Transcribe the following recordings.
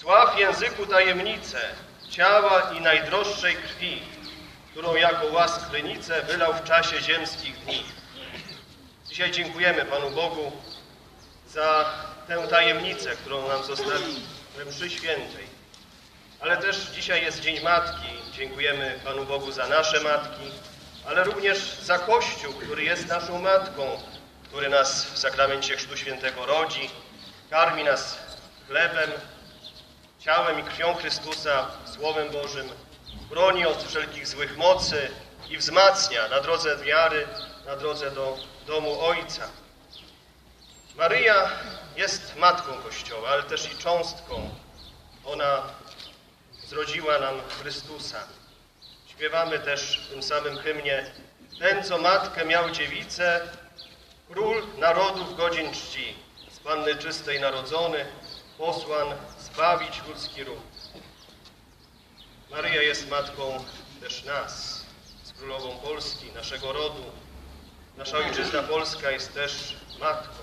Sław języku tajemnicę ciała i najdroższej krwi, którą jako łaskrynicę wylał w czasie ziemskich dni. Dzisiaj dziękujemy Panu Bogu za tę tajemnicę, którą nam zostawił we mszy świętej. Ale też dzisiaj jest Dzień Matki. Dziękujemy Panu Bogu za nasze matki, ale również za Kościół, który jest naszą matką, który nas w sakramencie Chrztu Świętego rodzi, karmi nas chlebem, ciałem i krwią Chrystusa, Słowem Bożym, broni od wszelkich złych mocy i wzmacnia na drodze wiary, na drodze do domu Ojca. Maryja jest matką Kościoła, ale też i cząstką. Ona zrodziła nam Chrystusa. Śpiewamy też w tym samym hymnie Ten, co matkę miał dziewicę, król narodów godzin czci, z Panny czystej narodzony, posłan zbawić ludzki ród. Maryja jest matką też nas, z królową Polski, naszego rodu. Nasza ojczyzna Polska jest też matką.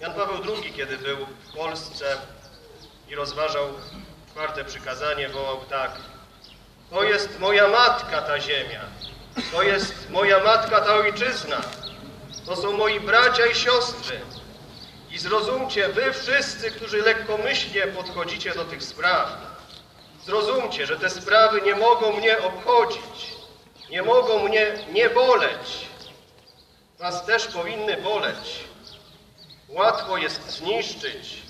Jan Paweł II, kiedy był w Polsce i rozważał czwarte przykazanie, wołał tak. To jest moja matka ta ziemia. To jest moja matka ta ojczyzna. To są moi bracia i siostry. I zrozumcie, wy wszyscy, którzy lekkomyślnie podchodzicie do tych spraw, zrozumcie, że te sprawy nie mogą mnie obchodzić, nie mogą mnie nie boleć. Was też powinny boleć. Łatwo jest zniszczyć,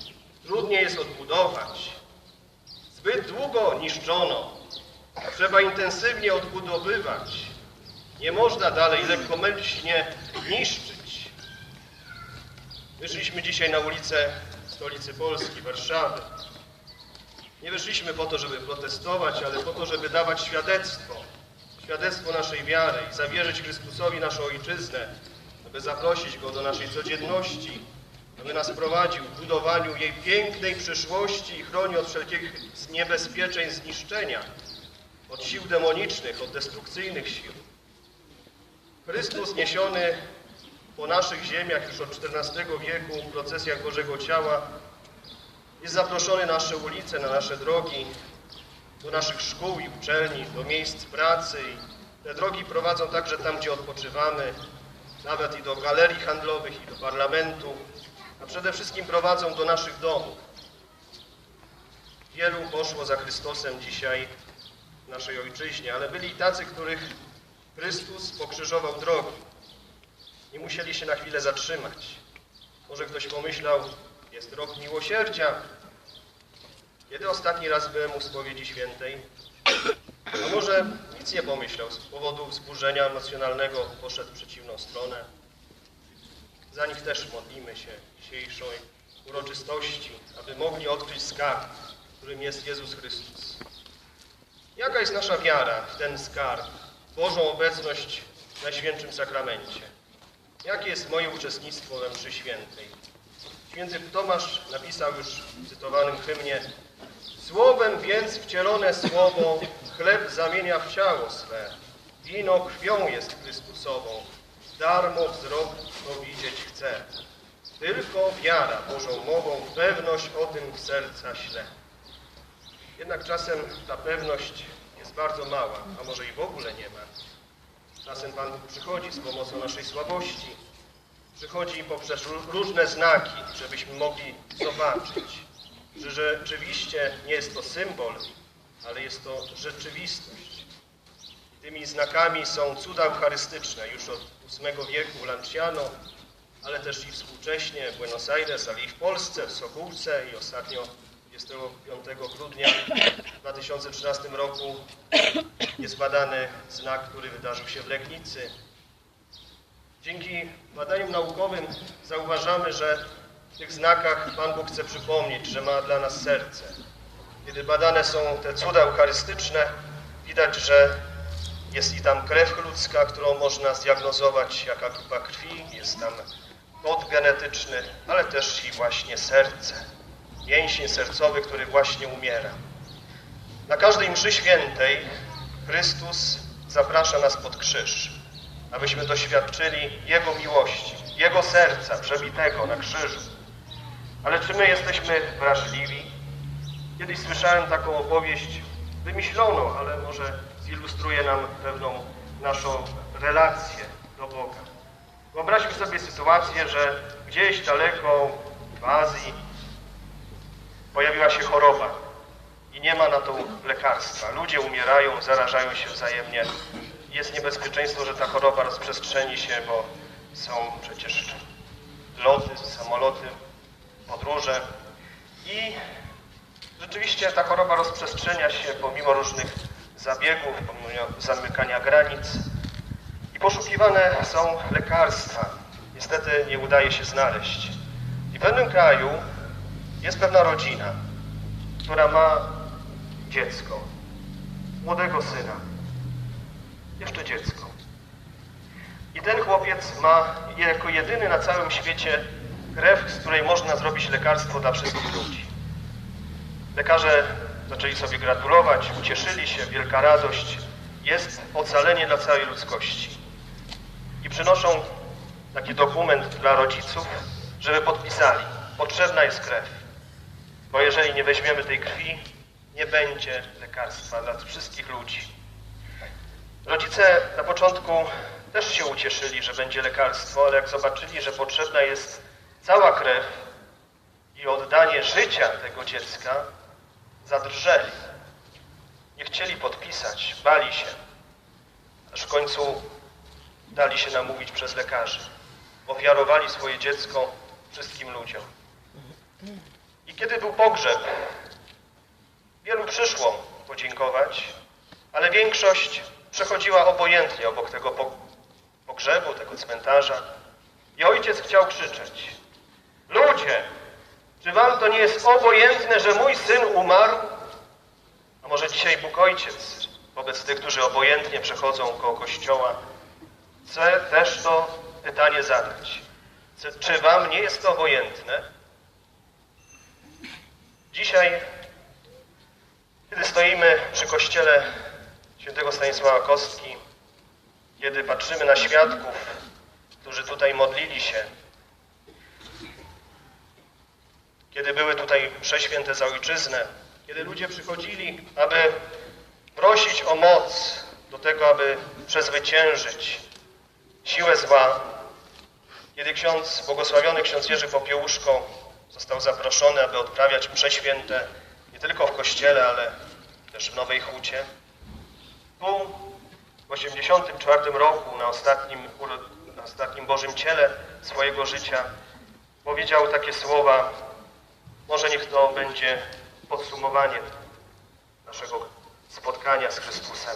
trudniej jest odbudować. Zbyt długo niszczono, trzeba intensywnie odbudowywać. Nie można dalej lekkomyślnie niszczyć. Wyszliśmy dzisiaj na ulicę stolicy Polski, Warszawy. Nie wyszliśmy po to, żeby protestować, ale po to, żeby dawać świadectwo. Świadectwo naszej wiary i zawierzyć Chrystusowi naszą ojczyznę, aby zaprosić Go do naszej codzienności, aby nas prowadził w budowaniu jej pięknej przyszłości i chroni od wszelkich niebezpieczeń zniszczenia, od sił demonicznych, od destrukcyjnych sił. Chrystus niesiony po naszych ziemiach już od XIV wieku w procesjach Bożego Ciała jest zaproszony na nasze ulice, na nasze drogi, do naszych szkół i uczelni, do miejsc pracy. I te drogi prowadzą także tam, gdzie odpoczywamy, nawet i do galerii handlowych, i do parlamentu, a przede wszystkim prowadzą do naszych domów. Wielu poszło za Chrystusem dzisiaj w naszej ojczyźnie, ale byli i tacy, których Chrystus pokrzyżował drogi. Nie musieli się na chwilę zatrzymać. Może ktoś pomyślał, jest rok miłosierdzia. Kiedy ostatni raz byłem u spowiedzi świętej? A może nic nie pomyślał, z powodu wzburzenia emocjonalnego poszedł w przeciwną stronę. Za nich też modlimy się dzisiejszej uroczystości, aby mogli odkryć skarb, którym jest Jezus Chrystus. Jaka jest nasza wiara w ten skarb, Bożą obecność w Najświętszym Sakramencie? Jakie jest moje uczestnictwo we mszy świętej? Święty Tomasz napisał już w cytowanym hymnie Słowem więc wcielone słowo chleb zamienia w ciało swe, wino krwią jest Chrystusową, darmo wzrok to widzieć chce. Tylko wiara Bożą mową pewność o tym w serca śle. Jednak czasem ta pewność jest bardzo mała, a może i w ogóle nie ma. Czasem Pan przychodzi z pomocą naszej słabości, przychodzi poprzez różne znaki, żebyśmy mogli zobaczyć, że rzeczywiście nie jest to symbol, ale jest to rzeczywistość. Tymi znakami są cuda eucharystyczne już od VIII wieku Lanciano, ale też i współcześnie w Buenos Aires, ale i w Polsce, w Sokółce i ostatnio 25 grudnia 2013 roku jest badany znak, który wydarzył się w Legnicy. Dzięki badaniom naukowym zauważamy, że w tych znakach Pan Bóg chce przypomnieć, że ma dla nas serce. Kiedy badane są te cuda eucharystyczne, widać, że jest i tam krew ludzka, którą można zdiagnozować, jaka grupa krwi, jest tam kod genetyczny, ale też i właśnie serce, mięsień sercowy, który właśnie umiera. Na każdej mszy świętej Chrystus zaprasza nas pod krzyż, abyśmy doświadczyli Jego miłości, Jego serca przebitego na krzyżu. Ale czy my jesteśmy wrażliwi? Kiedyś słyszałem taką opowieść wymyśloną, ale może zilustruje nam pewną naszą relację do Boga. Wyobraźmy sobie sytuację, że gdzieś daleko w Azji pojawiła się choroba i nie ma na to lekarstwa. Ludzie umierają, zarażają się wzajemnie. Jest niebezpieczeństwo, że ta choroba rozprzestrzeni się, bo są przecież loty, samoloty, podróże i rzeczywiście ta choroba rozprzestrzenia się pomimo różnych zabiegów, pomimo zamykania granic i poszukiwane są lekarstwa. Niestety nie udaje się znaleźć. I w pewnym kraju jest pewna rodzina, która ma dziecko, młodego syna, jeszcze dziecko. I ten chłopiec ma jako jedyny na całym świecie krew, z której można zrobić lekarstwo dla wszystkich ludzi. Lekarze zaczęli sobie gratulować, ucieszyli się, wielka radość. Jest ocalenie dla całej ludzkości. I przynoszą taki dokument dla rodziców, żeby podpisali. Potrzebna jest krew. Bo jeżeli nie weźmiemy tej krwi, nie będzie lekarstwa dla wszystkich ludzi. Rodzice na początku też się ucieszyli, że będzie lekarstwo, ale jak zobaczyli, że potrzebna jest cała krew i oddanie życia tego dziecka, zadrżeli. Nie chcieli podpisać, bali się. Aż w końcu dali się namówić przez lekarzy. Ofiarowali swoje dziecko wszystkim ludziom. I kiedy był pogrzeb, wielu przyszło podziękować, ale większość przechodziła obojętnie obok tego po- pogrzebu, tego cmentarza. I ojciec chciał krzyczeć: Ludzie, czy wam to nie jest obojętne, że mój syn umarł? A może dzisiaj Bóg Ojciec wobec tych, którzy obojętnie przechodzą koło kościoła, chce też to pytanie zadać. Czy wam nie jest to obojętne? Dzisiaj, kiedy stoimy przy kościele świętego Stanisława Kostki, kiedy patrzymy na świadków, którzy tutaj modlili się, kiedy były tutaj prześwięte za ojczyznę, kiedy ludzie przychodzili, aby prosić o moc do tego, aby przezwyciężyć siłę zła, kiedy ksiądz, błogosławiony ksiądz Jerzy Popiełuszko został zaproszony, aby odprawiać prześwięte nie tylko w kościele, ale też w Nowej Hucie, tu w 84 roku, na ostatnim, na ostatnim Bożym Ciele swojego życia, powiedział takie słowa, może niech to będzie podsumowaniem naszego spotkania z Chrystusem.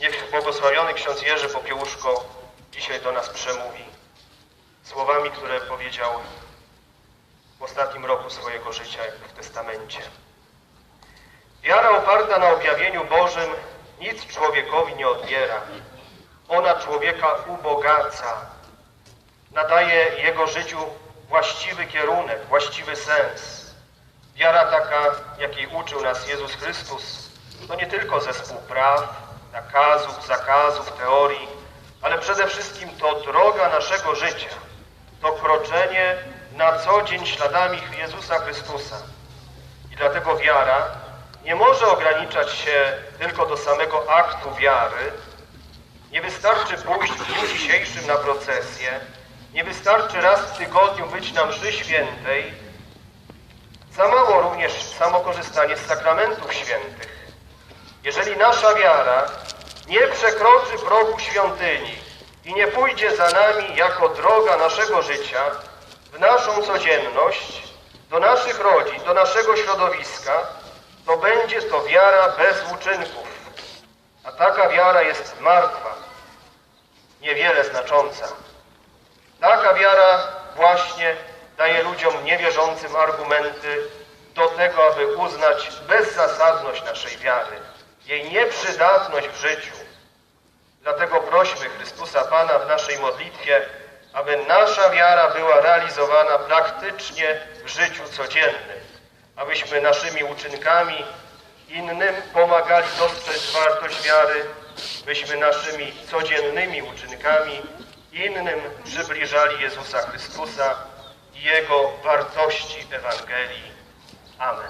Niech błogosławiony ksiądz Jerzy Popiełuszko dzisiaj do nas przemówi słowami, które powiedział w ostatnim roku swojego życia jak w testamencie. Wiara oparta na objawieniu Bożym nic człowiekowi nie odbiera. Ona człowieka ubogaca, nadaje jego życiu właściwy kierunek, właściwy sens. Wiara taka, jakiej uczył nas Jezus Chrystus, to nie tylko zespół praw, nakazów, zakazów, teorii, ale przede wszystkim to droga naszego życia, to kroczenie na co dzień śladami Jezusa Chrystusa. I dlatego wiara nie może ograniczać się tylko do samego aktu wiary. Nie wystarczy pójść w dniu dzisiejszym na procesję, nie wystarczy raz w tygodniu być na mszy świętej, za mało również samo korzystanie z sakramentów świętych. Jeżeli nasza wiara nie przekroczy progu świątyni i nie pójdzie za nami jako droga naszego życia w naszą codzienność, do naszych rodzin, do naszego środowiska, to będzie to wiara bez uczynków. A taka wiara jest martwa, niewiele znacząca. Taka wiara właśnie daje ludziom niewierzącym argumenty do tego, aby uznać bezzasadność naszej wiary, jej nieprzydatność w życiu. Dlatego prośmy Chrystusa Pana w naszej modlitwie, aby nasza wiara była realizowana praktycznie w życiu codziennym, abyśmy naszymi uczynkami innym pomagali dostrzec wartość wiary, byśmy naszymi codziennymi uczynkami innym przybliżali Jezusa Chrystusa i Jego wartości Ewangelii. Amen.